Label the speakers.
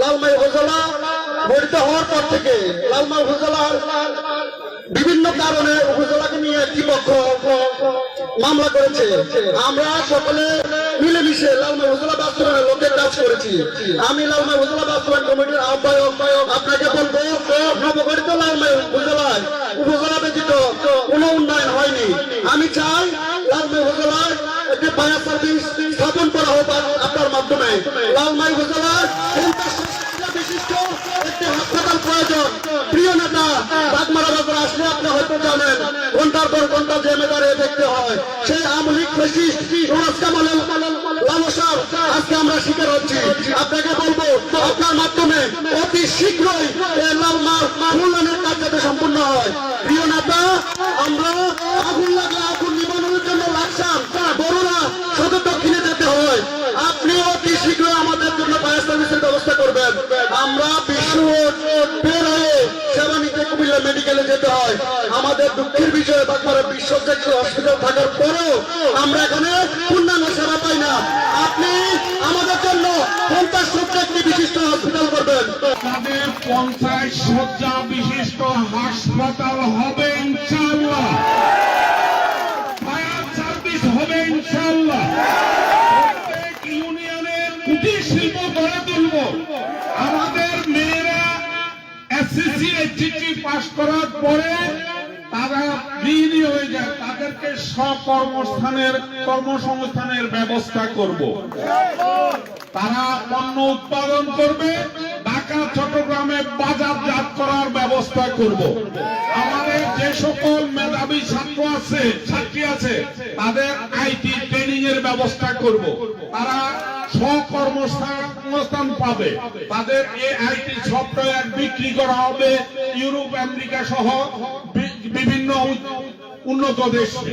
Speaker 1: লালমাই উপজেলা গঠিত হওয়ার পর থেকে লালমাই উপজেলার বিভিন্ন কারণে উপজেলাকে নিয়ে একটি পক্ষ মামলা করেছে। আমরা সকলে মিলেমিশে লালমাই উপজেলা বাস্তবায়নের লোকের কাজ করেছি। আমি লালমাই উপজেলা বাস্তবায়ন কমিটির আহ্বায়ক আপনাকে বলব, নবগঠিত লালমাই উপজেলায় উপজেলা ব্যতীত কোনো উন্নয়ন হয়নি। আমি চাই লালমাই উপজেলায় একটি ফায়ার সার্ভিস স্থাপন করা হোক আপনার মাধ্যমে। লালমাই উপজেলার নেতা বাগমারা আসলে আপনি হয়তো জানেন, ঘণ্টার পর ঘণ্টা জেমে দেখতে হয়, সেই আমলিক আজকে আমরা শিকার হচ্ছি। আপনাকে বলব, আপনার মাধ্যমে অতি শীঘ্রই মূল্যায়নের কাজ যাতে সম্পূর্ণ হয়। প্রিয় নেতা, আমরা আগুন লাগলে আগুন নিবানোর জন্য লাগছাম বড়রা শুধু দক্ষিণে যেতে হয়। আপনি অতি শীঘ্রই আমাদের জন্য ফায়ার সার্ভিসের ব্যবস্থা করবেন। আমরা বিশ্ব বের হয়ে সেবা নিতে কুমিল্লা মেডিকেলে যেতে হয়, আমাদের দুঃখের বিষয়ে বাগমারা বিশ্ব হসপিটাল থাকার পরেও আমরা এখানে পূর্ণাঙ্গ সেবা পাই না। আপনি আমাদের জন্য পঞ্চাশ একটি বিশিষ্ট হসপিটাল করবেন।
Speaker 2: শয্যা বিশিষ্ট হবে হবে শিল্প গড়ে তুলব। এসএসসি এইচএসসি পাশ করার পরে তারা গৃহিণী হয়ে যায়। তাদেরকে স্বকর্মস্থানের, কর্মসংস্থানের ব্যবস্থা করব। তারা পণ্য উৎপাদন করবে, ঢাকা, চট্টগ্রামে বাজারজাত করার ব্যবস্থা করব। আমাদের যে সকল মেধাবী ছাত্র আছে, ছাত্রী আছে, তাদের আইটি ট্রেনিং এর ব্যবস্থা করব। তারা স্বকর্মসংস্থান পাবে। তাদের এ আইটি সফটওয়্যার বিক্রি করা হবে ইউরোপ, আমেরিকা সহ বিভিন্ন উন্নত দেশে।